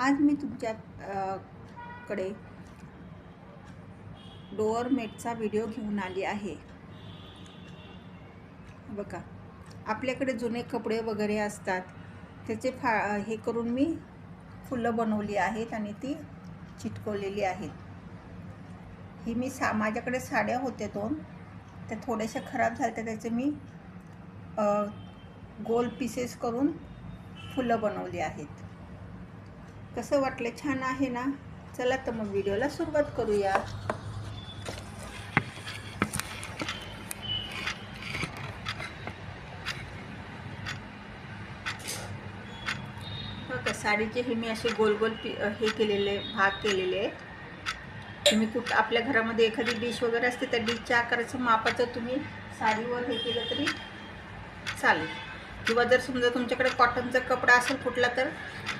आज मी तुमच्या कडे डोअरमेटचा व्हिडिओ घेऊन आली आहे. बघा आपल्याकडे जुने कपडे वगैरे असतात. त्याचे फा हे करून मी फुलं बनवली आहेत आणि ती चिटकवलेली आहेत. ही मी सा माझ्याकडे साड्या होत्या दोन. त्या थोड्याशा खराब झाल्या तर त्याचे मी गोल पीसेस करून फुलं बनवली आहेत. कसं वाटलं? छान आहे ना? चला तर मग व्हिडिओला सुरुवात करूया. बघा साडीचे हे मी असे गोल गोल पी हे केलेले भाग केलेले. आहेत तुम्ही कुठं आपल्या घरामध्ये एखादी डिश वगैरे असते त्या डिशच्या आकाराचं मापाचं तुम्ही साडीवर हे केलं तरी चालेल. किंवा जर समजा तुमच्याकडे कॉटनचा कपडा असेल कुठला तर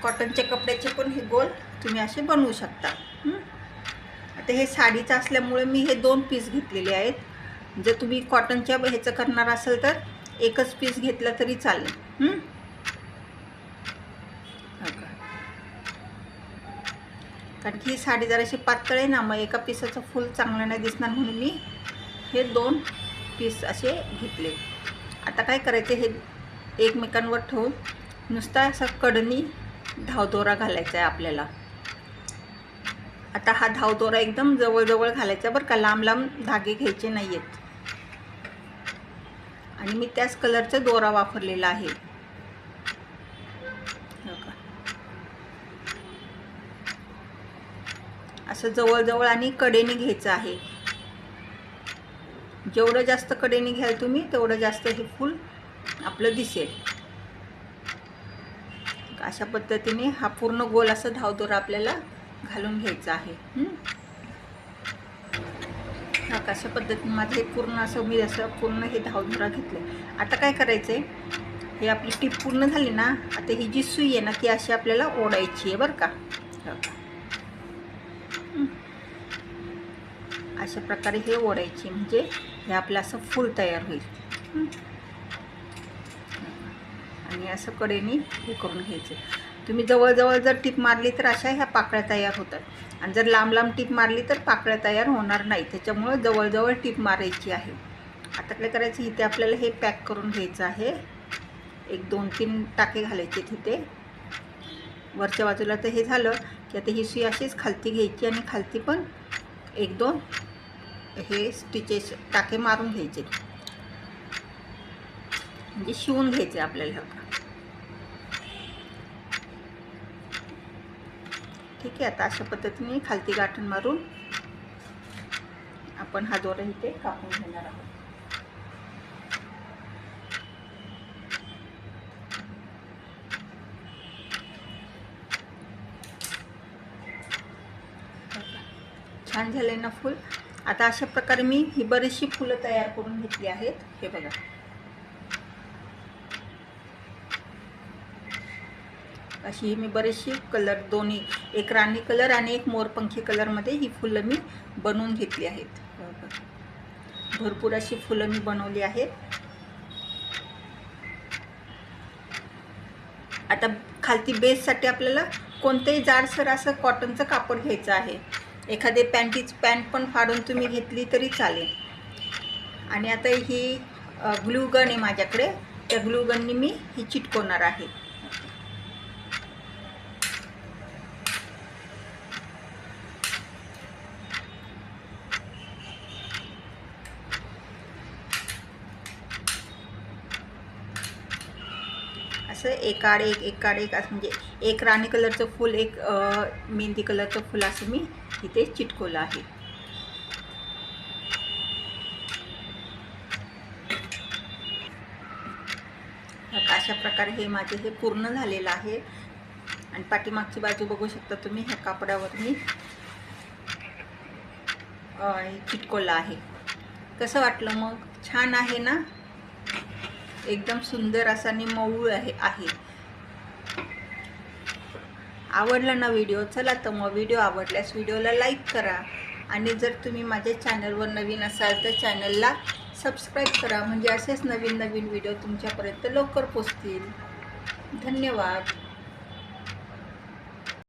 कॉटनच्या कपड्याचे पण हे गोल तुम्ही असे बनवू शकता. आता हे साडीचं असल्यामुळे मी हे दोन पीस घेतलेले आहेत. जर तुम्ही कॉटनच्या ह्याचं करणार असेल तर एकच पीस घेतला तरी चालेल. कारण की ही साडी जराशी पातळ आहे ना मग एका पिसाचं फुल चांगलं नाही दिसणार म्हणून मी हे दोन पीस असे घेतले. आता काय करायचे हे एकमेकांवर ठेवून नुसता असा कडनी धावदोरा घालायचा आहे आपल्याला. आता हा धावदोरा एकदम जवळजवळ घालायचा बरं का लांब लांब धागे घ्यायचे नाही आहेत आणि मी त्याच कलरचा दोरा वापरलेला आहे. असं जवळजवळ आणि कडेने घ्यायचं आहे. जेवढं जास्त कडेने घ्याल तुम्ही तेवढं जास्त हे फूल आपलं दिसेल. अशा पद्धतीने हा पूर्ण गोल असं धावदोरा आपल्याला घालून घ्यायचा आहे. अशा पद्धतीने माझं हे पूर्ण असं मी असं पूर्ण हे धावदोरा घेतलं आता काय करायचं आहे हे आपली टीप पूर्ण झाली ना आता ही जी सुई आहे ना ती अशी आपल्याला ओढायची आहे बरं का? अशा प्रकारे हे ओढायची म्हणजे हे आपलं असं फूल तयार होईल. आणि असं कडेने हे करून घ्यायचे. तुम्ही जवळजवळ जर टीप मारली तर अशा ह्या पाकळ्या तयार होतात. आणि जर लांब लांब टीप मारली तर पाकळ्या तयार होणार नाही. त्याच्यामुळं जवळजवळ टीप मारायची आहे. आता काय करायचं इथे आपल्याला हे पॅक करून घ्यायचं आहे. एक दोन तीन टाके घालायचे तिथे वरच्या बाजूला तर हे झालं की आता ही सुई अशीच खालती घ्यायची आणि खालती पण एक दोन हे स्टिचेस टाके मारून घ्यायचे. म्हणजे शिवून घ्यायचे आपल्याला ठीक आहे आता अशा पद्धतीने खालती गाठण मारून आपण हा दोरा इथे कापून घेणार आहोत. छान झाले ना फुल. आता अशा प्रकारे मी ही बरीचशी फुलं तयार करून घेतली आहेत. हे बघा. अशी ही मी बरीचशी कलर दोन्ही एक राणी कलर आणि एक मोरपंखी कलरमध्ये ही फुलं मी बनवून घेतली आहेत. भरपूर अशी फुलं मी बनवली आहेत. आता खालती बेससाठी आपल्याला कोणतंही जाडसर असं कॉटनचं कापड घ्यायचं आहे. एखादे पॅन्टीच पॅन्ट पण फाडून तुम्ही घेतली तरी चालेल. आणि आता ही ग्लू गन आहे माझ्याकडे. त्या ग्लू गननी मी ही चिटकवणार आहे. असं एकाड एक एकाड एक असं म्हणजे एक राणी कलरचं फूल एक मेहंदी कलरचं फूल असं मी इथे चिटकवलं आहे. अशा प्रकारे हे माझे हे पूर्ण झालेलं आहे. आणि पाठीमागची बाजू बघू शकता तुम्ही ह्या कापडावर मी चिटकवलं आहे. कसं वाटलं मग? छान आहे ना? एकदम सुंदर असा आणि मऊ आहे आहे. आवडला ना व्हिडिओ चला तर मग व्हिडिओ आवडल्यास व्हिडिओला लाईक करा. आणि जर तुम्ही माझ्या चॅनलवर नवीन असाल तर चॅनलला सबस्क्राईब करा. म्हणजे असेच नवीन नवीन व्हिडिओ तुमच्यापर्यंत लवकर पोचतील धन्यवाद.